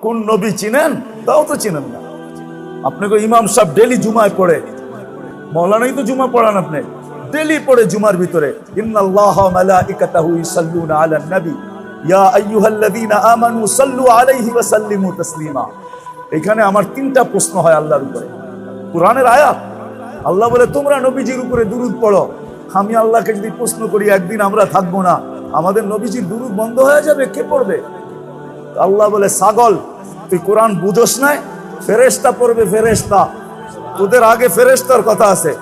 কোন নবী চিনেন? তাও তো চিনেন না। আপনাকে ইমাম সাহেব ডেলি জুমায় পড়ে। মৌলানাই তো জুমা পড়ান আপনি। ডেলি পড়ে জুমার ভিতরে। ইন্নাল্লাহ মালাইকাতাহু ইসাল্লুনা আলান নবী। ইয়া আইয়ুহাল্লাযীনা আমানু সাল্লু আলাইহি ওয়া সাল্লিমু তাসলিমা। এখানে আমার তিনটা প্রশ্ন হয় আল্লাহর উপরে। কোরআনের আয়াত? আল্লাহ বলে, তোমরা নবীজির উপরে দুরুদ পড়ো। আমি আল্লাহকে যদি প্রশ্ন করি, একদিন আমরা থাকব না। আমাদের নবীজির দুরুদ বন্ধ হয়ে যাবে, কে পড়বে? আল্লাহ বলে, ছাগল তুই কোরআন বুঝোস নাই ফেরেস্তা পড়বে ফেরেস্তা তোদের আগে ফেরেস্তার কথা আছে।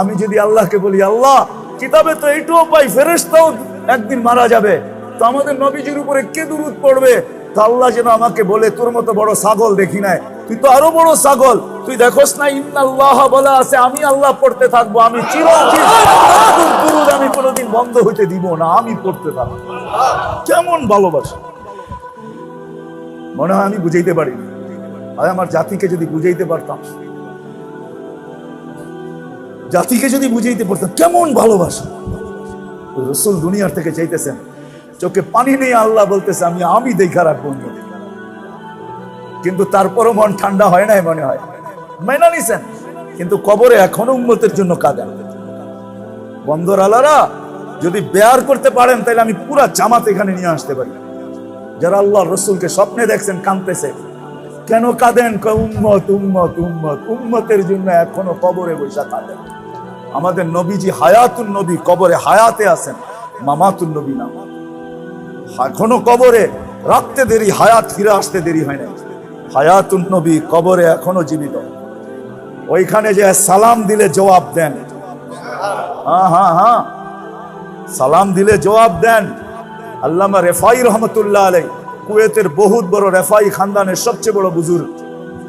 আমি যদি আল্লাহকে বলি, আল্লাহ, কিতাবে তো এইটুও পাই ফেরেস্তাও একদিন মারা যাবে। তো আমাদের নবীজির উপরে কে দুরুদ পড়বে? তো আল্লাহ যেন আমাকে বলে, তোর মতো বড় ছাগল দেখি নাই। তুই তো আরও বড় ছাগল। তুই দেখোস না ইন্নাল্লাহ বলা আছে, আমি আল্লাহ পড়তে থাকব। আমি দুরুদ আমি কোনোদিন বন্ধ হইতে দিব না, আমি পড়তে থাকব। কেমন ভালোবাসা। মনে হয় আমি বুঝাইতে পারি আর আমার জাতিকে যদি বুঝাইতে পারতাম, জাতিকে যদি বুঝাইতে পারতাম, কেমন ভালোবাসা। রসুল দুনিয়ার থেকে চাইতেছেন, চোখে পানি নেই আল্লাহ বলতেছে, আমি আমি দেখা রাখব। কিন্তু তারপরও মন ঠান্ডা হয় নাই মনে হয়। মেনা নিছেন? কিন্তু কবরে এখনও উন্নতের জন্য কাঁদেন। বন্দর আলারা যদি বেয়ার করতে পারেন, তাহলে আমি পুরা জামাত এখানে নিয়ে আসতে পারি। যারা আল্লাহ রসুলকে স্বপ্নে দেখছেন, কাঁদতেছে। কেন কাঁদেন? উম্মত উম্মত উম্মত। উম্মতের জন্য এখনও কবরে বৈশা কাঁদেন আমাদের নবীজি হায়াতুন নবী, কবরে হায়াতে আছেন। মামাতুন নবী না। এখনও কবরে রাখতে দেরি, হায়াত ফিরে আসতে দেরি হয় না হায়াতুন নবী, কবরে এখনও জীবিত। ওইখানে যে সালাম দিলে জবাব দেন। হ্যাঁ হ্যাঁ হ্যাঁ। সালাম দিলে জবাব দেন। আল্লামা রেফাই রহমতুল্লাহ আলাই, কুয়েতের বহুত বড় রেফাই খানদানের সবচেয়ে বড় বুজুর্গ।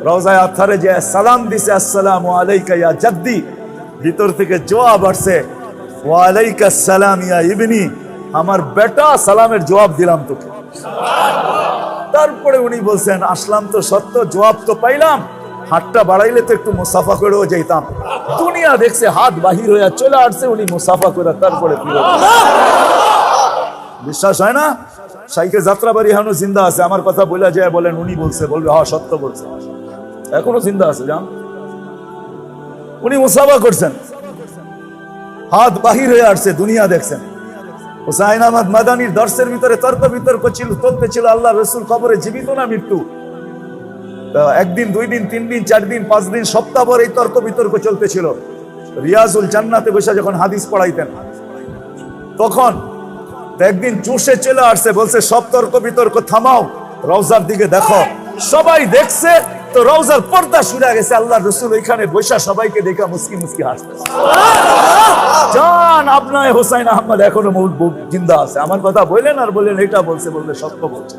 রওজায় আথারে যে সালাম দিছে, আসসালামু আলাইকা ইয়া জাদ্দি, ভিতর থেকে জবাব আসছে ওয়ালাইকা সালাম ইয়া ইবনি, আমার বেটা সালামের জবাব দিলাম তোকে। তারপরে উনি বলছেন, আসলাম তো সত্য, জবাব তো পাইলাম, হাতটা বাড়াইলে তো একটু মুসাফা করেও যেতাম দুনিয়া দেখছে হাত বাহির হয়ে চলে আসছে, উনি মুসাফা করে তারপরে ফিরে। বিশ্বাস হয় না? সাইকে যাত্রাবাড়ি এখনও জিন্দা আছে। আমার কথা বলে যায় বলেন, উনি বলছে, বলবে হ্যাঁ সত্য বলছে। এখনও জিন্দা আছে যান উনি মুসাফা করছেন। হাত বাহির হয়ে আসছে, দুনিয়া দেখছেন। হুসাইন আহমদ মাদানির দর্শের ভিতরে তর্ক বিতর্ক ছিল, চলতে ছিল আল্লাহ রসুল কবরে জীবিত না মৃত্যু? একদিন, দুই দিন, তিন দিন, চার দিন, পাঁচ দিন, সপ্তাহ পর এই তর্ক বিতর্ক চলতেছিল রিয়াজুল জান্নাতে বসে যখন হাদিস পড়াইতেন, তখন একদিন চুষে চলে আসছে, বলছে, সব তর্ক বিতর্ক থামাও, রওজার দিকে দেখো। সবাই দেখছে, তো রওজার পর্দা শুনে গেছে আল্লাহ রসুল এখানে বৈশা সবাইকে দেখা মুসকি মুসকি হাসতে জান আপনার হোসাইন আহমদ এখনও জিন্দা আছে। আমার কথা বললেন আর বললেন এটা বলছে বললে সত্য বলছে।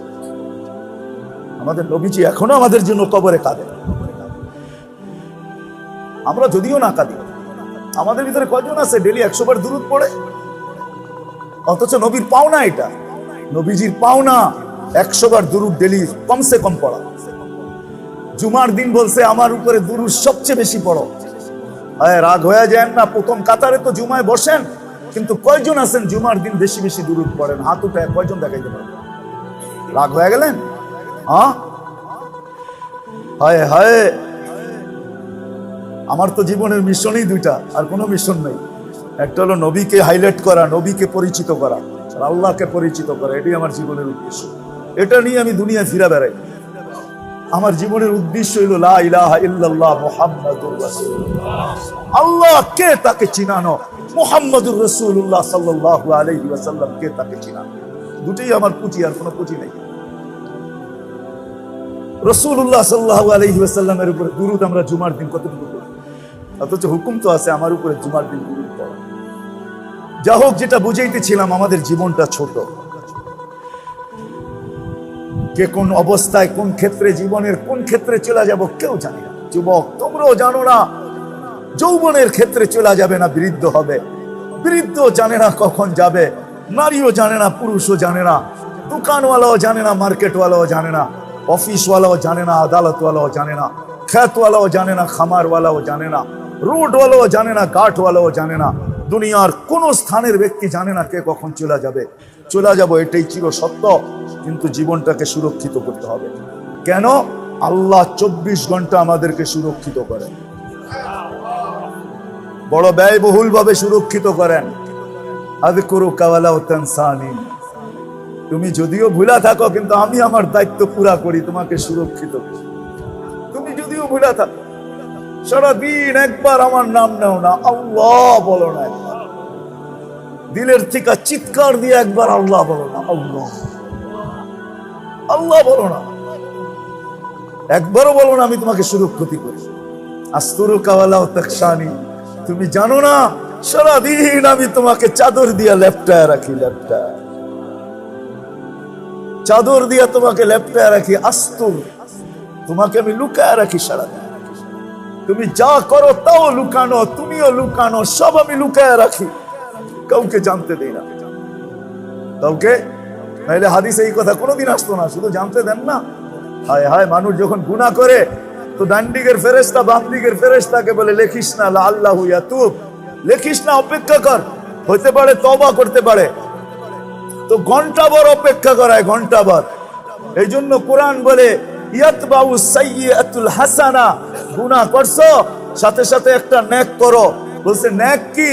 আমাদের নবীজি এখনও আমাদের জন্য কবরে কাঁদে। আমরা যদিও না কাঁদি। আমাদের ভিতরে কয়জন আছে? ডেলি একশো বার দূরত পড়ে। অথচ নবীর পাওনা এটা। নবীজির পাওনা একশো বার দুরুদ ডেলি কমসে কম পড়া। জুমার দিন বলছে, আমার উপরে দুরুদ সবচেয়ে বেশি পড়ো। হ্যাঁ রাগ হয়ে যায় না, প্রথম কাতারে তো জুমায় বসেন, কিন্তু কয়জন আছেন জুমার দিন বেশি বেশি দুরুদ পড়েন? হাত উঠে কয়জন দেখাইতে পারেন রাগ হয়ে গেলেন? হ্যাঁ হায় হায়! আমার তো জীবনের মিশনই দুইটা, আর কোনো মিশন নেই। একটা হলো নবীকে হাইলাইট করা, নবীকে পরিচিত করা আল্লাহকে পরিচিত করা, এটাই আমার জীবনের উদ্দেশ্য। এটা নিয়ে আমি দুনিয়া ফিরা বেড়াই। আমার জীবনের উদ্দেশ্য হইল আল্লাহ কে তাকে চিনানো? মুহাম্মাদুর রাসূলুল্লাহ সাল্লাল্লাহু আলাইহি ওয়াসাল্লাম কে তাকে চিনানো? দুটোই আমার পুঁজি, আর কোনো পুঁজি নেই। রসুল্লাহ সাল্লাহ আলহি উপরে দুরুদ আমরা জুমার দিন কতটুকু করি অথচ হুকুম তো আছে, আমার উপরে জুমার দিন দুরুদ। যা হোক যেটা বুঝাইতেছিলাম আমাদের জীবনটা ছোট কে কোন অবস্থায় কোন ক্ষেত্রে জীবনের কোন ক্ষেত্রে চলে যাব কেউ জানে না যুবক তোমরাও জানো না যৌবনের ক্ষেত্রে চলে যাবে না বৃদ্ধ হবে বৃদ্ধ জানে না কখন যাবে নারীও জানে না পুরুষও জানে না দোকানওয়ালাও জানে না মার্কেটওয়ালাও জানে না অফিসওয়ালাও জানে না আদালতওয়ালাও জানে না খ্যাতওয়ালাও জানে না খামারওয়ালাও জানে না রোডওয়ালাও জানে না গাঠওয়ালাও জানে না দুনিয়ার কোন স্থানের ব্যক্তি জানে না কে কখন চলে যাবে। চলে যাব এটাই চির সত্য, কিন্তু জীবনটাকে সুরক্ষিত করতে হবে। কেন? আল্লাহ চব্বিশ ঘণ্টা আমাদেরকে সুরক্ষিত করেন। বড় ব্যয়বহুল ভাবে সুরক্ষিত করেন। আদি করু কাওয়ালা সানি তুমি যদিও ভুলা থাকো, কিন্তু আমি আমার দায়িত্ব পুরা করি, তোমাকে সুরক্ষিত। তুমি যদিও ভুলা থাকো। সারাদিন একবার আমার নাম নেও না, আল্লাহ বলো না একবার। দিলের থেকে চিৎকার দিয়ে একবার আল্লাহ বলো না, আল্লাহ। আল্লাহ বলো না। একবারও বলো না, আমি তোমাকে সুরক্ষতি করি। আস্তুরু কাওয়ালা তাকসানি তুমি জানো না, সারাদিন আমি তোমাকে চাদর দিয়া লেপটায় রাখি, লেপটায়। চাদর দিয়া তোমাকে লেপটায় রাখি, আস্তুর। তোমাকে আমি লুকায় রাখি সারাদিন। তুমি যা করো তাও লুকানো, তুমিও লুকানো, সব আমি লুকায় রাখি। কাউকে জানতে দেই না। কাউকে? নাইলে হাদিস এই কথা কোনোদিন আসতো না, শুধু জানতে দেন না। হায় হায়, মানুষ যখন গুণা করে, তো ডান দিকের ফেরেস্তা বাম ফেরেস্তাকে বলে, লেখিস না আল্লাহ ইয়াতুব। লেখিস না, অপেক্ষা কর। হইতে পারে তবা করতে পারে। তো ঘণ্টা ভর অপেক্ষা করায়, ঘণ্টা ভর। এই জন্য কোরআন বলে ইয়াত ইয়াতবাউ সাইয়্যাতুল হাসানা গুনাহ করছ সাথে সাথে একটা নেক করো। বলছে নেক কি?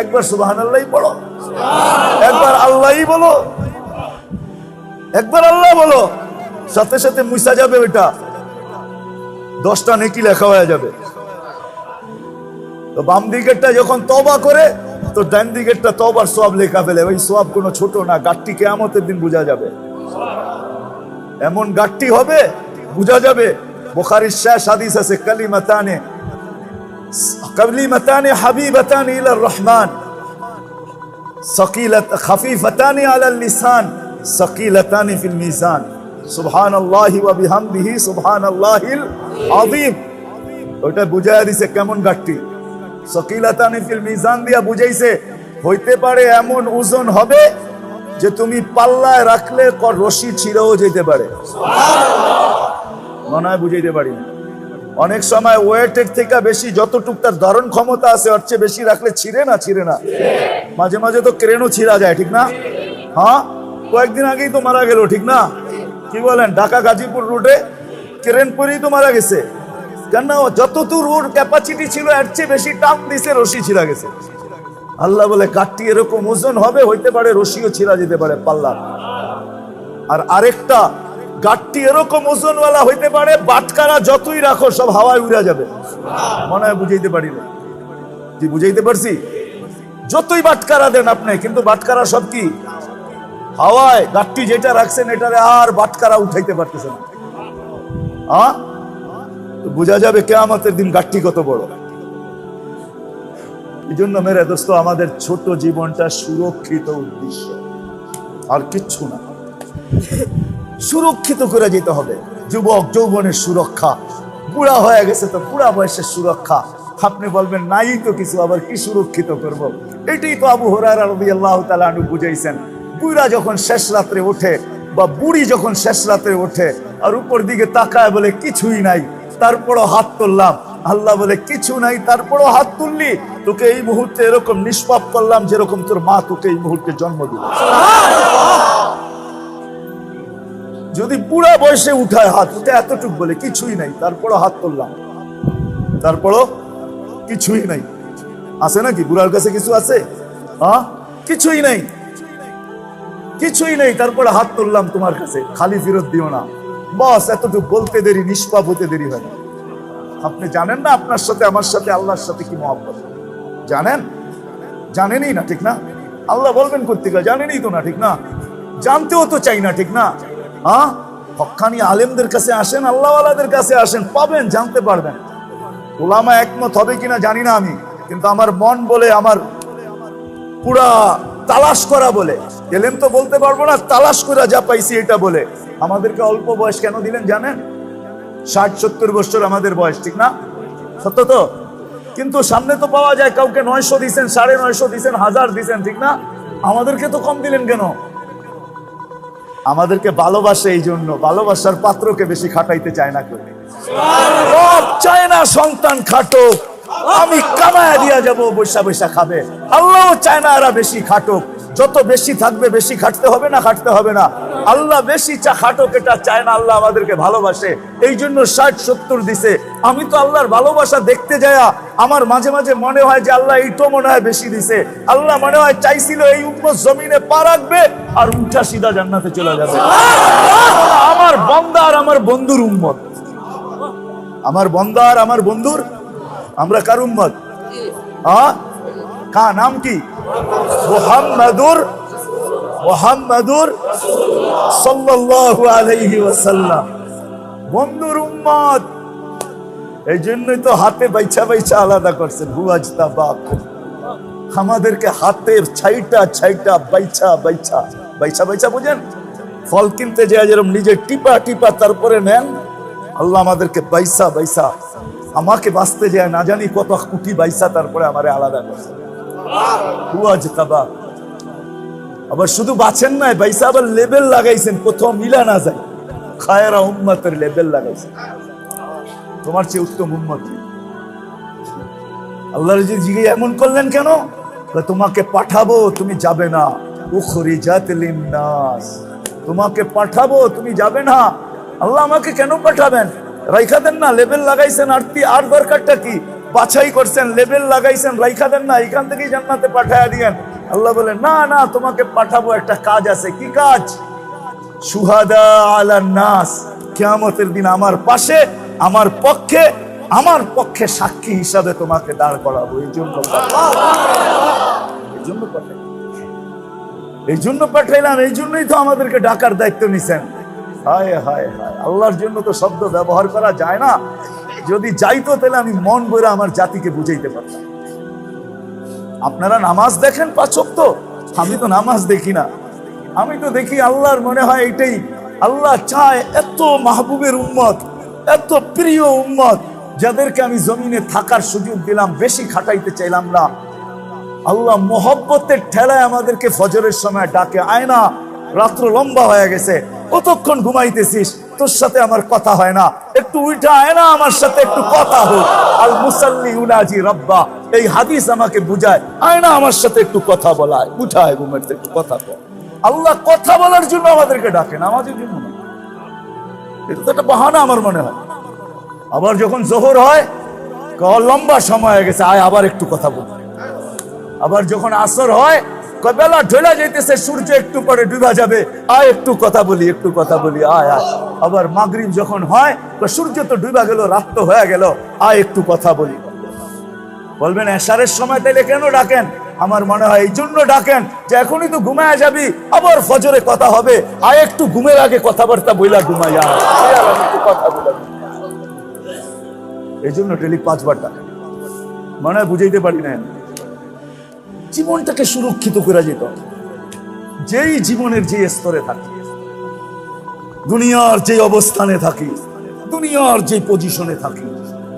একবার সুবহানাল্লাহই পড়ো একবার আল্লাহই বলো। একবার আল্লাহ বলো। সাথে সাথে মুসা যাবে ওইটা। দশটা নেকি লেখা হয়ে যাবে। তো বাম দিকেরটা যখন তবা করে তো ডান দিকেরটা তবার সব লেখা ফেলে। ওই সব কোনো ছোট না গাঠটি কেয়ামতের দিন বোঝা যাবে। এমন গাঠটি হবে বোঝা যাবে বোখারির শেষ হাদিস আছে, কালিমাতানে কালিমাতানে হাবিবাতানে ইলার রহমান, সকিলাত, খাফিফাতানি আলাল লিসান, সকিলাতানি ফিল মিজান। সুবহানাল্লাহি ওয়া বিহামদিহি, সুবহানাল্লাহিল আযীম। ওটা বুঝায়া দিছে কেমন ঘাটতি সকিলাতানি ফিল মিজান দিয়া বুঝাইছে, হইতে পারে এমন ওজন হবে যে তুমি পাল্লায় রাখলে রশি ছিঁড়েও যেতে পারে। মনে হয় বুঝাইতে পারি না। অনেক সময় ওয়েটের থেকে বেশি যতটুক তার ধারণ ক্ষমতা আছে, ওর চেয়ে বেশি রাখলে ছিঁড়ে না ছিঁড়ে না। মাঝে মাঝে তো ক্রেনও ছিঁড়া যায়, ঠিক না? হ্যাঁ? কয়েকদিন আগেই তো মারা গেল, ঠিক না? কি বলেন, ঢাকা গাজীপুর রুটে ক্রেন পরেই তো মারা গেছে। কেন যতদূর ওর ক্যাপাসিটি ছিল, এর চেয়ে বেশি টান দিছে রশি ছিঁড়া গেছে। আল্লাহ বলে, কাঠটি এরকম ওজন হবে, হইতে পারে রশিও ছিঁড়া যেতে পারে পাল্লা আর আরেকটা গাঠটি এরকম ওজনওয়ালা হইতে পারে, বাটকারা যতই রাখো, সব হাওয়ায় উড়া যাবে। মনে হয় বুঝাইতে পারি না। জি বুঝাইতে পারছি? যতই বাটকারা দেন আপনি, কিন্তু বাটকারা সব কি? হাওয়ায়। গাঠটি যেটা রাখছেন, এটারে আর বাটকারা উঠাইতে পারতেছে না। হ্যাঁ বোঝা যাবে কেয়ামতের দিন গাঠটি কত বড়। এই জন্য মেরে দোস্ত, আমাদের ছোট জীবনটা সুরক্ষিত উদ্দেশ্য। আর কিচ্ছু না। সুরক্ষিত করে যেতে হবে। যুবক, যৌবনের সুরক্ষা। বুড়া হয়ে গেছে তো বুড়া বয়সের সুরক্ষা। আপনি বলবেন, নাই তো কিছু, আবার কি সুরক্ষিত করব। এটাই তো আবু হরার আল্লাহ তালু বুঝাইছেন। বুড়া যখন শেষ রাত্রে ওঠে বা বুড়ি যখন শেষ রাত্রে ওঠে, আর উপর দিকে তাকায় বলে, কিছুই নাই। তারপরও হাত তুললাম। আল্লাহ বলে, কিছু নাই, তারপরও হাত তুললি? তোকে এই মুহূর্তে এরকম নিষ্পাপ করলাম যেরকম তোর মা তোকে এই মুহূর্তে জন্ম দিল। যদি বুড়া বয়সে উঠায় হাত, উঠে এতটুক বলে, কিছুই নাই। তারপরও হাত তুললাম। তারপরও কিছুই নাই। আছে নাকি? বুড়ার কাছে কিছু আছে? হ্যাঁ কিছুই নাই। কিছুই নেই। তারপরে হাত তুললাম তোমার কাছে। খালি ফেরত দিও না। বস, এতটুকু বলতে দেরি, নিষ্পাপ হতে দেরি হয় না। আপনি জানেন না আপনার সাথে, আমার সাথে, আল্লাহর সাথে কি মহব্বত? জানেন? জানেনই না, ঠিক না? আল্লাহ বলবেন করতে গেলে জানেনই তো না, ঠিক না? জানতেও তো চাই না, ঠিক না? হ্যাঁ হকানি আলেমদের কাছে আসেন, আল্লাহওয়ালাদের কাছে আসেন, পাবেন, জানতে পারবেন। ওলামা একমত হবে কিনা জানি না আমি, কিন্তু আমার মন বলে, আমার পুরা তালাশ করা বলে। এলেম তো বলতে পারব না, তালাশ করা যা পাইছি এটা বলে। আমাদেরকে অল্প বয়স কেন দিলেন জানেন? ষাট, সত্তর বছর আমাদের বয়স, ঠিক না? সত্য তো? কিন্তু সামনে তো পাওয়া যায়, কাউকে নয়শো দিছেন, সাড়ে নয়শো দিছেন, হাজার দিছেন, ঠিক না? আমাদেরকে তো কম দিলেন কেন? আমাদেরকে ভালোবাসে এই জন্য ভালোবাসার পাত্রকে বেশি খাটাইতে চায় না করে চায় না সন্তান খাটুক আমি কামায় দিয়া যাব, বৈশা বৈশা খাবে। আল্লাহ চায় না এরা বেশি খাটুক। যত বেশি থাকবে, বেশি খাটতে হবে না, খাটতে হবে না। আল্লাহ বেশি চা খাটক এটা চায় না, আল্লাহ আমাদেরকে ভালোবাসে। এই জন্য ষাট, সত্তর দিছে। আমি তো আল্লাহর ভালোবাসা দেখতে যায়া আমার মাঝে মাঝে মনে হয় যে আল্লাহ এইটো মনে হয় বেশি দিছে। আল্লাহ মনে হয় চাইছিল এই উম্মত জমিনে পা রাখবে আর উঠা সিধা জান্নাতে চলে যাবে। আমার বন্দা আর আমার বন্ধুর উম্মত। আমার বন্দা আর আমার বন্ধুর, আমরা কার উম্মত? হ্যাঁ কা নাম কি? মোহাম্মদুর মোহাম্মদুর সাল্লাল্লাহু আলাইহি ওয়াসাল্লাম। বন্ধুর উম্মত এই জন্যই তো হাতে বাইছা বাইছা আলাদা করছেন হুয়াজতা বাপ আমাদেরকে হাতের ছাইটা ছাইটা বাইছা বাইছা বাইছা বাইছা বুঝেন? ফল কিনতে যায় যেরকম নিজে টিপা টিপা তারপরে নেন, আল্লাহ আমাদেরকে বাইসা বাইসা আমাকে বাঁচতে যায় না জানি কত কুটি বাইসা তারপরে আমারে আলাদা করছে আবার শুধু বাঁচেন নাই, বাইসা আবার লেবেল লাগাইছেন কোথাও মিলা না যায়। খায়রা উম্মতের লেবেল লাগাইছেন। তোমার চেয়ে উত্তম উম্মত যে জিগে এমন করলেন কেন? তোমাকে পাঠাবো, তুমি যাবে না। উখরিজাত নাস তোমাকে পাঠাবো, তুমি যাবে না। আল্লাহ আমাকে কেন পাঠাবেন? রাইখা দেন না, লেবেল লাগাইছেন, আর আর দরকারটা কি? বাছাই করছেন লেবেল লাগাইছেন রাইখা দেন না, এখান থেকেই জান্নাতে পাঠায়া দিয়েন। আল্লাহ বলে না না, তোমাকে পাঠাবো একটা কাজ আছে। কি কাজ? সুহাদা আলা নাস। কিয়ামতের দিন আমার পাশে, আমার পক্ষে আমার পক্ষে সাক্ষী হিসাবে তোমাকে দাঁড় করাবো। এই জন্য এই জন্য এই জন্য পাঠাইলাম, এই জন্যই তো আমাদেরকে ডাকার দায়িত্ব নিছেন। হায় হায় হায়। আল্লাহর জন্য তো শব্দ ব্যবহার করা যায় না। যদি যাইতো, তাহলে আমি মন করে আমার জাতিকে বুঝাইতে পারতাম। আপনারা নামাজ দেখেন পাচক তো আমি তো নামাজ দেখি না। আমি তো দেখি আল্লাহর মনে হয় এটাই আল্লাহ চায় এত মাহবুবের উম্মত, এত প্রিয় উম্মত, যাদেরকে আমি জমিনে থাকার সুযোগ দিলাম, বেশি খাটাইতে চাইলাম না। আল্লাহ মোহব্বতের ঠেলায় আমাদেরকে ফজরের সময় ডাকে আয় না রাত্র লম্বা হয়ে গেছে, কতক্ষণ ঘুমাইতেছিস? তোর সাথে আমার কথা হয় না। একটু উল্টা আয় না, আমার সাথে একটু কথা হোক আল মুসাল্লি উনাজি রব্বা, এই হাদিস আমাকে বুঝায়। আয় না, আমার সাথে একটু কথা বলায় উঠায় ঘুমের একটু কথা বল। আল্লাহ কথা বলার জন্য আমাদেরকে ডাকে আমাদের জন্য। এটা তো একটা বাহানা আমার মনে হয়। আবার যখন জোহর হয় লম্বা সময় হয়ে গেছে, আয় আবার একটু কথা বল। আবার যখন আসর হয় বেলা ঢোলা যাইতেছে, সূর্য একটু পরে ডুবা যাবে। আয়, একটু কথা বলি, একটু কথা বলি, আয় আয়। আবার মাগরিব যখন হয় সূর্য তো ডুবা গেল, রাত তো হয়ে গেল, আয়, একটু কথা বলি। বলবেন এসারের সময় তাইলে কেন ডাকেন? আমার মনে হয় এই জন্য ডাকেন যে এখনই তো ঘুমায় যাবি, আবার ফজরে কথা হবে। আয়, একটু ঘুমের আগে কথাবার্তা বইলা ঘুমায় যা আয় একটু কথা এই জন্য ডেলি পাঁচবার ডাকেন। মনে হয় বুঝাইতে পারি না। জীবনটাকে সুরক্ষিত করা যেত। যেই জীবনের যে স্তরে থাকি, দুনিয়ার যে অবস্থানে থাকি, দুনিয়ার যে পজিশনে থাকি,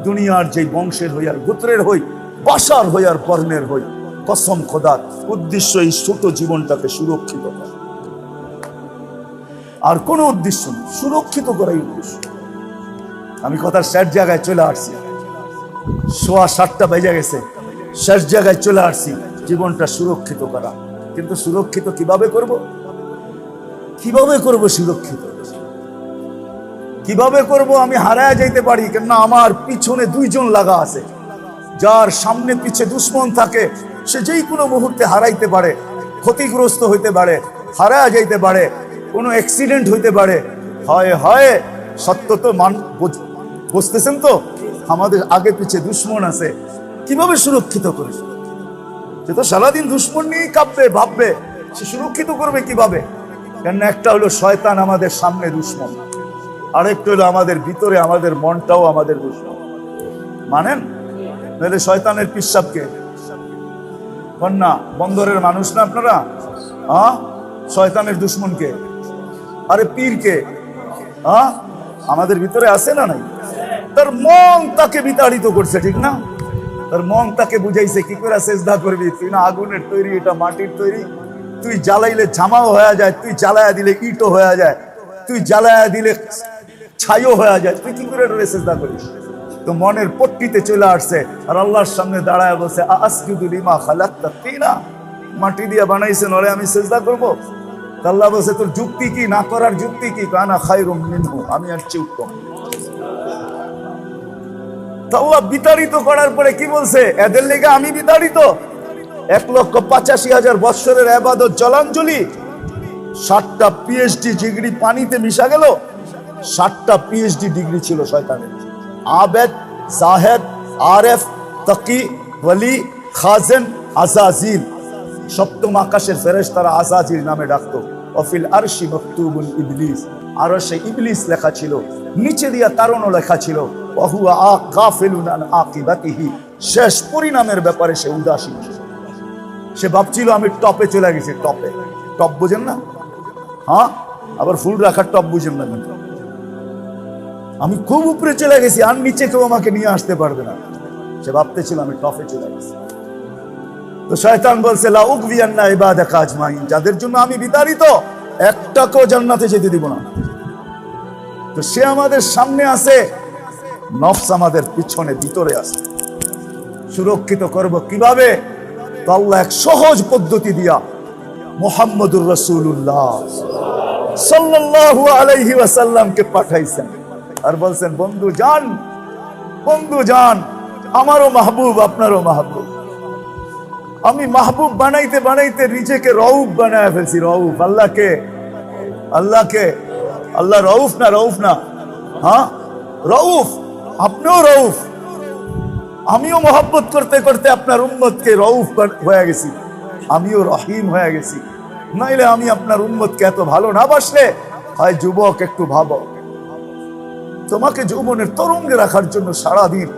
দুনিয়ার যে বংশের হই আর গোত্রের হই, বাসার হই আর বর্ণের হই, কসম খোদার উদ্দেশ্য এই ছোট জীবনটাকে সুরক্ষিত আর কোনো উদ্দেশ্য নেই, সুরক্ষিত করাই উদ্দেশ্য। আমি কথার শেষ জায়গায় চলে আসছি। সোয়া সাতটা বেজে গেছে, শেষ জায়গায় চলে আসছি। জীবনটা সুরক্ষিত করা। কিন্তু সুরক্ষিত কীভাবে করব? কীভাবে করব সুরক্ষিত? কীভাবে করব আমি হারায় যাইতে পারি, কেননা আমার পিছনে দুইজন লাগা আছে। যার সামনে পিছে দুশ্মন থাকে, সে যেই কোনো মুহূর্তে হারাইতে পারে, ক্ষতিগ্রস্ত হইতে পারে, হারায় যাইতে পারে, কোনো অ্যাক্সিডেন্ট হইতে পারে। হয় হয়, সত্য তো মান বুঝ- বুঝতেছেন তো? আমাদের আগে পিছে দুশ্মন আছে। কীভাবে সুরক্ষিত করে সে তো সারাদিন দুশ্মন নিয়েই কাঁপবে, ভাববে। সে সুরক্ষিত করবে কীভাবে? কেন একটা হলো শয়তান আমাদের সামনে দুশ্মন, আরেকটা হলো আমাদের ভিতরে আমাদের মনটাও আমাদের দুশ্মন। মানেন? নাহলে শয়তানের পিসাবকে কন্যা, বন্দরের মানুষ না আপনারা? হ্যাঁ? শয়তানের দুশ্মনকে আরে পীরকে হ্যাঁ? আমাদের ভিতরে আছে না নাই? তার মন তাকে বিতাড়িত করছে, ঠিক না? তার মন তাকে বুঝাইছে, কি করে চেষ্টা করবি? তুই না আগুনের তৈরি, এটা মাটির তৈরি। তুই জ্বালাইলে জামাও হয়ে যায়, তুই জ্বালায়া দিলে ইটও হয়ে যায়। তুই জ্বালায়া দিলে ছাইও হয়ে যায়। তুই কি করে ডরে চেষ্টা করিস? তো মনের পট্টিতে চলে আসছে, আর আল্লাহর সামনে দাঁড়ায় বসে আসজুদু লিমা খালাক্তা তিনা? মাটি দিয়ে বানাইছেন, ওরে আমি চেষ্টা করব? আল্লাহ বলছে, তোর যুক্তি কি? না করার যুক্তি কি? কানা খাই রুম আমি আর চেয়ে উত্তম আল্লাহ বিতাড়িত করার পরে কি বলছে? এদের লেগে আমি বিতাড়িত। এক লক্ষ পঁচাশি হাজার বৎসরের আবাদত জলাঞ্জলি। ষাটটা পিএইচডি ডিগ্রি পানিতে মিশা গেল। ষাটটা পিএইচডি ডিগ্রি ছিল শয়তানের। আবেদ, জাহেদ তকি খাজেন, আজাজিল। সপ্তম আকাশের নামে ডাকতো। অফিল আরশি মকতুবুল ইবলিস। আরও সে ইবলিস লেখা ছিল। নিচে দিয়া তারণও লেখা ছিল। শেষ পরিণামের ব্যাপারে সে উদাসীন। সে ভাবছিল, আমি টপে চলে গেছি, টপে। টপ বুঝেন না? হ্যাঁ? আবার ফুল রাখার টপ বুঝেন না কিন্তু। আমি খুব উপরে চলে গেছি, আর নিচে কেউ আমাকে নিয়ে আসতে পারবে না। সে ভাবতেছিল, আমি টপে চলে গেছি। তো শয়তান বলছে, লা উকবিয়ান্না ইবাদাকা আজমাইন। যাদের জন্য আমি বিতাড়িত একটা একটাকেও জান্নাতে যেতে দিব না। তো সে আমাদের সামনে আছে নফস আমাদের পিছনে, ভিতরে আছে। সুরক্ষিত করব কীভাবে? আল্লাহ এক সহজ পদ্ধতি দিয়া মোহাম্মদুর রসুল্লাহ সাল্লাল্লাহু আলাইহি ওয়াসাল্লামকে পাঠাইছেন। আর বলছেন, বন্ধু যান বন্ধু যান, আমারও মাহবুব, আপনারও মাহবুব। আমি মাহবুব বানাইতে বানাইতে নিজেকে রউফ বানায় ফেলছি, রউফ। আল্লাহকে আল্লাহকে, আল্লাহ রউফ না রউফ না হ্যাঁ? রউফ। আপনিও রউফ। আমিও মহব্বত করতে করতে আপনার উম্মতকে রউফ বান- হয়ে গেছি। আমিও রহিম হয়ে গেছি। নাইলে আমি আপনার উম্মতকে এত ভালো না বাসলে, হয় যুবক, একটু ভাবো। তোমাকে যৌবনের তরঙ্গে রাখার জন্য সারাদিন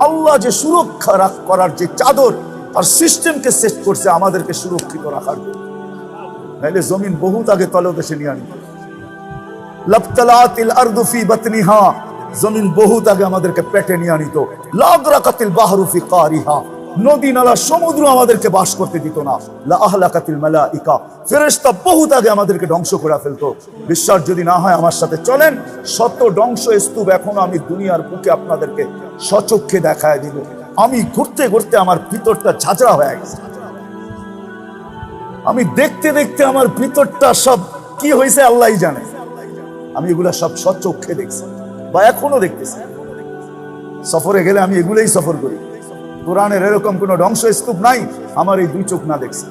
আল্লাহ যে সুরক্ষা করার যে চাদর আর সিস্টেমকে সেট করছে, আমাদেরকে সুরক্ষিত রাখার জন্য। নাইলে জমিন বহুত আগে তলদেশে নিয়ে আনি। লবতলাতিল আরদু ফি বাতনিহা। জমিন বহুত আগে আমাদেরকে পেটে নিয়ে আনিত। লাগরাকাতিল বাহরু ফি কারিহা নদী, নালা, সমুদ্র আমাদেরকে বাস করতে দিত না। লা আহলাকাতিল মালাইকা। ফেরেশতা বহুত আগে আমাদেরকে ধ্বংস করে ফেলতো। বিশ্বাস যদি না হয় আমার সাথে চলেন। শত ধ্বংস স্তূপ এখনও আমি দুনিয়ার বুকে আপনাদেরকে সচক্ষে দেখায় দিব। আমি ঘুরতে ঘুরতে আমার ভিতরটা ঝাঁঝরা হয়ে গেছে। আমি দেখতে দেখতে আমার ভিতরটা সব কি হয়েছে আল্লাহই জানে। আমি এগুলা সব সচক্ষে দেখছি। বা এখনও দেখতেছি। সফরে গেলে আমি এগুলোই সফর করি। কোরআনের এরকম কোনো ধ্বংস স্তূপ নাই, আমার এই দুই চোখ না দেখছে।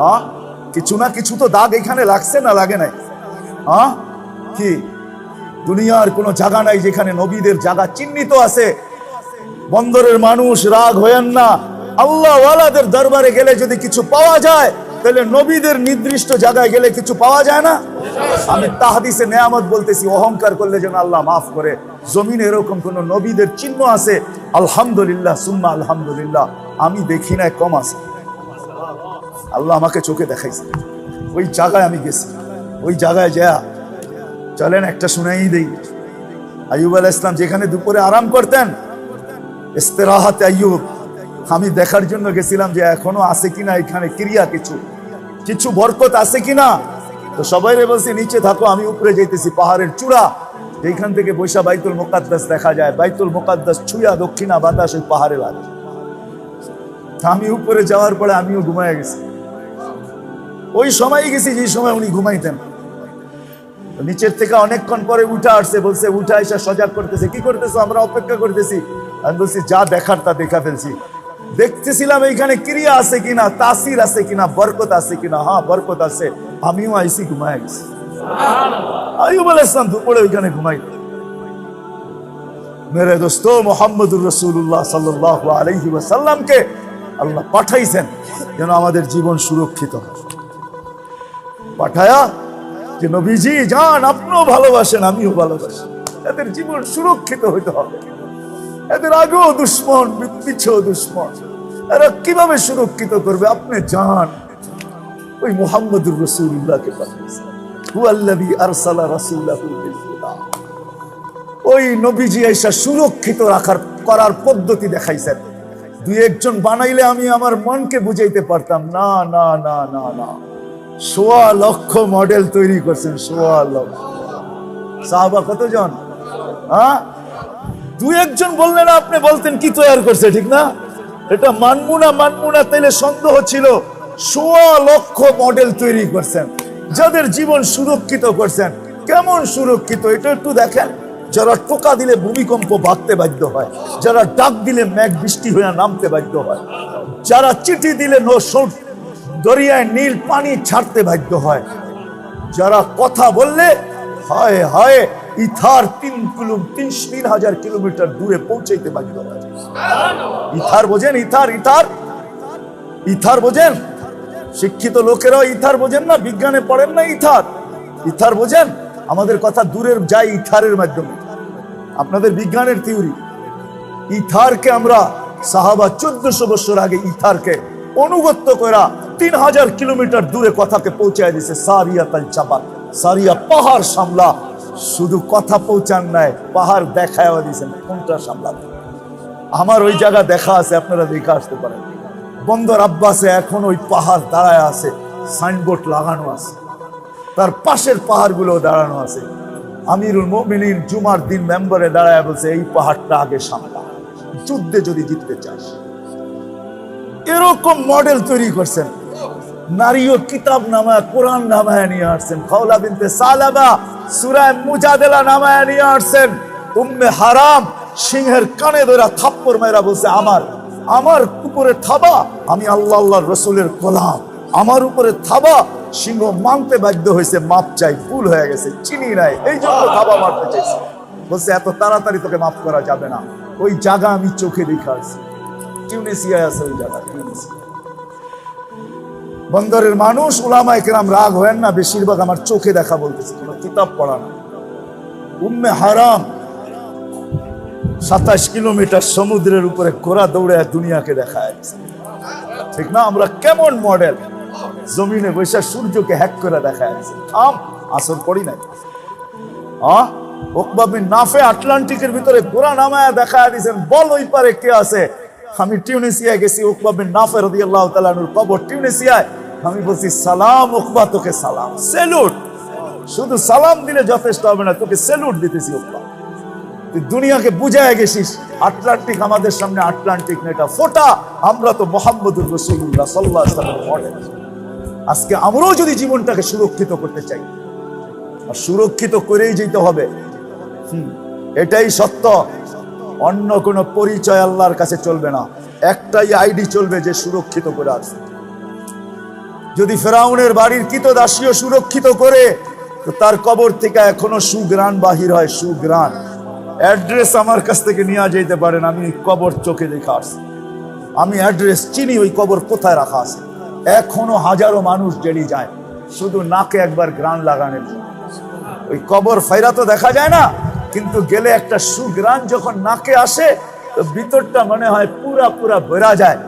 হ্যাঁ কিছু না কিছু তো দাগ এখানে লাগছে না লাগে নাই? হ্যাঁ কি? দুনিয়ার কোনো জায়গা নাই যেখানে নবীদের জায়গা চিহ্নিত আছে। বন্দরের মানুষ রাগ হয়েন না। আল্লাহ ওয়ালাদের দরবারে গেলে যদি কিছু পাওয়া যায় তাহলে নবীদের নির্দিষ্ট জায়গায় গেলে কিছু পাওয়া যায় না? আমি তাহাদিসে নেয়ামত বলতেছি, অহংকার করলে যেন আল্লাহ মাফ করে। জমিনে এরকম কোন নবীদের চিহ্ন আছে? আলহামদুলিল্লাহ, সুম্মা আলহামদুলিল্লাহ। আমি দেখি না কম আছে। আল্লাহ আমাকে চোখে দেখাইছে। ওই জায়গায় আমি গেছি। ওই জায়গায় যা। চলেন একটা শুনেই দেই। আইয়ুব আলাহ ইসলাম যেখানে দুপুরে আরাম করতেন, ইস্তেরাহাতে আইয়ুব। আমি দেখার জন্য গেছিলাম যে এখনও আছে কিনা এখানে ক্রিয়া কিছু। কিছু বরকত আছে কিনা? তো সবাই বলছি, নিচে থাকো, আমি উপরে যাইতেছি, পাহাড়ের চূড়া। এইখান থেকে বৈশা বাইতুল মোকাদ্দাস দেখা যায়। বাইতুল মোকাদ্দাস ছুঁয়া দক্ষিণা বাতাস ওই পাহাড়ে লাগে আমি উপরে যাওয়ার পরে আমিও ঘুমায় গেছি। ওই সময় গেছি যে সময় উনি ঘুমাইতেন। নিচের থেকে অনেকক্ষণ পরে উঠা আসছে, বলছে, উঠা এসে সজাগ করতেছে। কি করতেছো? আমরা অপেক্ষা করতেছি। আমি বলছি, যা দেখার তা দেখা ফেলছি। দেখতেছিলাম এইখানে ক্রিয়া আছে কিনা, তাসির আছে কিনা, বরকত আছে কিনা। হ্যাঁ বরকত আছে। আমিও আইসি ঘুমায় গেছি। আইব ইসলাম দুপুরে ওইখানে ঘুমাই মেরে দোস্ত, মোহাম্মদুর রসুল্লাহ সাল্লাহ আলহি ওয়াসাল্লামকে আল্লাহ পাঠাইছেন যেন আমাদের জীবন সুরক্ষিত পাঠায়া যে নবীজি যান আপনিও ভালোবাসেন, আমিও ভালোবাসি। এদের জীবন সুরক্ষিত হইতে হবে। এদের আগেও দুশ্মন পিছেও দুশ্মন। এরা কীভাবে সুরক্ষিত করবে? আপনি যান ওই মোহাম্মদুর রসুল্লাহকে ওই নবীজি আইসা সুরক্ষিত রাখার, করার পদ্ধতি দেখাইছেন। দুই একজন বানাইলে আমি আমার মনকে বুঝাইতে পারতাম, না না না না না। সোয়া লক্ষ মডেল তৈরি করছেন সোয়া লক্ষ। সাহাবা কতজন? হ্যাঁ? দু একজন বললে না, আপনি বলতেন কি তৈরি করছে, ঠিক না? এটা মানমু না মানমু তাইলে সন্দেহ ছিল। সোয়া লক্ষ মডেল তৈরি করছেন, যাদের জীবন সুরক্ষিত করছেন। কেমন সুরক্ষিত? এটা একটু দেখেন। যারা টোকা দিলে ভূমিকম্প ভাগতে বাধ্য হয়, যারা ডাক দিলে মেঘ বৃষ্টি হয়ে নামতে বাধ্য হয়, যারা চিঠি দিলে নো দরিয়ায় নীল পানি ছাড়তে বাধ্য হয়, যারা কথা বললে হায় হায় ইথার তিন কিলো তিন তিন হাজার কিলোমিটার দূরে পৌঁছাইতে হয় ইথার বোঝেন, ইথার ইথার। ইথার বোঝেন। শিক্ষিত লোকেরাও ইথার বোঝেন না, বিজ্ঞানে পড়েন না ইথার। ইথার বোঝেন, আমাদের কথা দূরের যায় ইথারের মাধ্যমে। আপনাদের বিজ্ঞানের থিওরি, ইথারকে আমরা সাহাবা চোদ্দশো বছর আগে ইথারকে অনুগত্য করা তিন হাজার কিলোমিটার দূরে কথাকে পৌঁছায় দিছে সারিয়া তাল চাপাত সারিয়া পাহাড় সামলা শুধু কথা পৌঁছান নাই, পাহাড় দেখায় দিয়েছেন কোনটা সামলাতে আমার ওই জায়গা দেখা আছে, আপনারা দেখে আসতে পারেন। বন্দর আব্বাসে এখন ওই পাহাড় দাঁড়ায় আছে, সাইনবোর্ড লাগানো আছে। তার পাশের পাহাড়গুলো দাঁড়ানো আছে। আমিরুল মোমিনিন জুমার দিন মেম্বারে দাঁড়ায় বলছে, এই পাহাড়টা আগে সামলা। যুদ্ধে যদি জিততে চাস। এরকম মডেল তৈরি করছেন। নারীও কিতাব নামায়, কোরআন নামায় নিয়ে আসছেন। খাওলা বিনতে সালাবা সুরায় মুজাদেলা নামায় নিয়ে আসছেন। উম্মে হারাম সিংহের কানে ধরা থাপ্পর মেয়েরা বলছে, আমার আমার উপরে থাবা, আমি আল্লাহ আল্লাহর রসুলের গোলাম। আমার উপরে থাবা, সিংহ মানতে বাধ্য হয়েছে, মাপ চাই, ভুল হয়ে গেছে, চিনি নাই, এই জন্য থাবা মারতে চাইছে। বলছে, এত তাড়াতাড়ি তোকে মাফ করা যাবে না। ওই জায়গা আমি চোখে দেখে আছে ওই জায়গা বন্দরের মানুষ, উলামায় কেরাম রাগ হয় না, বেশিরভাগ আমার চোখে দেখা বলতেছে, কোনো কিতাব পড়া না। উম্মে হারাম, সাতাশ কিলোমিটার সমুদ্রের উপরে ঘোড়া দৌড়ে দুনিয়াকে দেখায়। ঠিক না? আমরা কেমন মডেল জমিনে বৈশা সূর্যকে হ্যাক করে দেখায়। পড়ি নাই। ওকবাবিন নাফে আটলান্টিকের ভিতরে ঘোড়া নামায় দেখায় দিয়েছেন বল ওই পারে কে আছে? আমি টিউনিসিয়ায় গেছি উকবা বিন নাফে রাদিয়াল্লাহু তাআলার কবর। টিউনিসিয়ায় আমি বলছি সালাম উকবা তোকে সালাম। সেলুট শুধু সালাম দিলে যথেষ্ট হবে না তোকে সেলুট দিতেছি উকবা তুই দুনিয়াকে বুঝায় গেছিস আটলান্টিক আমাদের সামনে আটলান্টিক নেটা ফোটা। আমরা তো মোহাম্মদুর রসুল্লাহ সাল্লাহ মডেল। আজকে আমরাও যদি জীবনটাকে সুরক্ষিত করতে চাই আর সুরক্ষিত করেই যেতে হবে হুম, এটাই সত্য। অন্য কোনো পরিচয় আল্লাহর কাছে চলবে না। একটাই আইডি চলবে যে সুরক্ষিত করে আছে যদি ফেরাউনের বাড়ির কিতদাসীও সুরক্ষিত করে, তো তার কবর থেকে এখনও সুগ্রাণ বাহির হয় সুগ্রাণ অ্যাড্রেস আমার কাছ থেকে নিয়ে যেতে পারেন আমি কবর চোখে দেখে আসছি। আমি অ্যাড্রেস চিনি, ওই কবর কোথায় রাখা আছে? এখনও হাজারো মানুষ জেলি যায়, শুধু নাকে একবার গ্রান লাগানোর ওই কবর ফাইরা তো দেখা যায় না, কিন্তু গেলে একটা সুগ্রাণ যখন নাকে আসে, তো ভিতরটা মনে হয় পুরা পুরা বেরা যায়,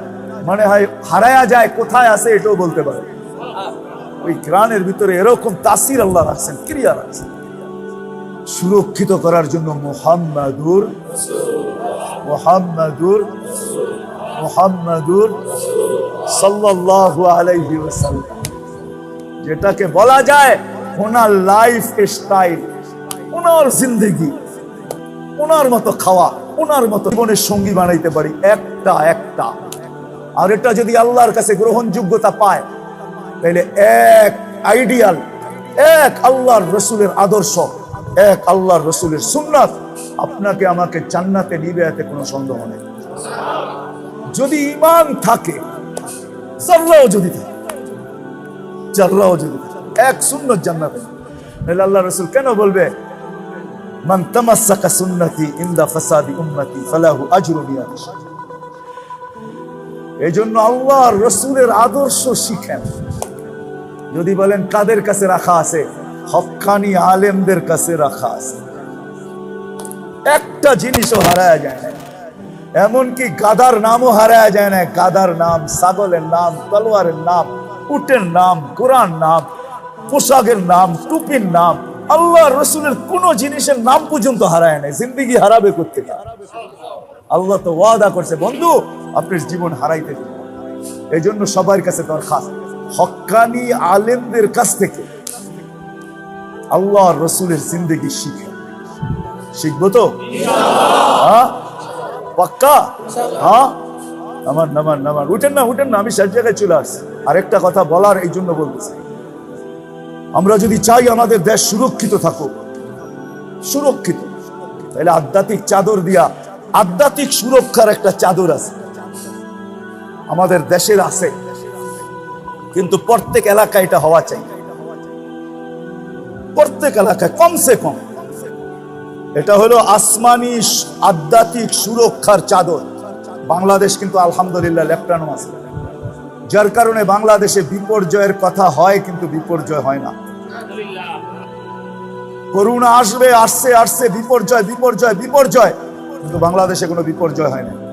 মনে হয় হারায়া যায়, কোথায় আছে এটাও বলতে পারে ওই গ্রানের ভিতরে এরকম তাসির আল্লাহ রাখছেন, ক্রিয়া রাখছেন। সুরক্ষিত করার জন্য মোহাম্মদুর মোহাম্মদুর মোহাম্মদুর সাল্লাল্লাহু আলাইহি ওয়াসাল্লাম। যেটাকে বলা যায় ওনার লাইফ স্টাইল, ওনার জিন্দগি, ওনার মতো খাওয়া, ওনার মতো জীবনের সঙ্গী বানাইতে পারি, একটা একটা। আর এটা যদি আল্লাহর কাছে গ্রহণযোগ্যতা পায় তাহলে এক আইডিয়াল, এক আল্লাহর রসুলের আদর্শ, এক আল্লাহর রসুলের সুন্নাত আপনাকে আমাকে জান্নাতে নিবে এতে কোনো সন্দেহ নেই। যদি ইমান থাকে জাল্লাও যদি থাকে জাল্লাও যদি থাকে, এক সুন্নত জান্নাতে। নাহলে আল্লাহ রসুল কেন বলবে, মান তামাসাকা সুন্নতি ইন্দা ফাসাদি উম্মতি ফালাহু আজরুন ইয়া রাশাদ। এই জন্য আল্লাহর রসুলের আদর্শ শিখেন। যদি বলেন, কাদের কাছে রাখা আছে? হক্কানি আলেমদের কাছে রাখা আছে। একটা জিনিসও হারায় যায় না। এমনকি গাদার নামও হারায় যায় না। গাদার নাম, ছাগলের নাম, তলোয়ারের নাম, উটের নাম কোরআন নাম, পোশাকের নাম, টুপির নাম আল্লাহ রসুলের কোন জিনিসের নাম পর্যন্ত হারায় নাই জিন্দিগি হারাবে করতে আল্লাহ তো ওয়াদা করছে, বন্ধু, আপনার জীবন হারাইতে এই জন্য সবার কাছে দরখাস্ত। হক্কানি আলেমদের কাছ থেকে আল্লাহ রসুলের জিন্দগি শিখে। শিখব তো? হ্যাঁ? পাক্কা? হ্যাঁ? উঠেন না উঠেন না, আমি শেষ জায়গায় চলে আসছি। কথা বলার এই জন্য বলতেছি। আমরা যদি চাই আমাদের দেশ সুরক্ষিত থাকুক, সুরক্ষিত। তাহলে আধ্যাত্মিক চাদর দিয়া আধ্যাত্মিক সুরক্ষার একটা চাদর আছে। আমাদের দেশের আছে। কিন্তু প্রত্যেক এলাকায় এটা হওয়া চাই। প্রত্যেক এলাকায়, কমসে কম। এটা হলো আসমানি আধ্যাত্মিক সুরক্ষার চাদর। বাংলাদেশ কিন্তু আলহামদুলিল্লাহ লেফটানো আছে। যার কারণে বাংলাদেশে বিপর্যয়ের কথা হয় কিন্তু বিপর্যয় হয় না। করোনা আসবে, আসছে আসছে, বিপর্যয় বিপর্যয় বিপর্যয়। কিন্তু বাংলাদেশে কোনো বিপর্যয় হয় না।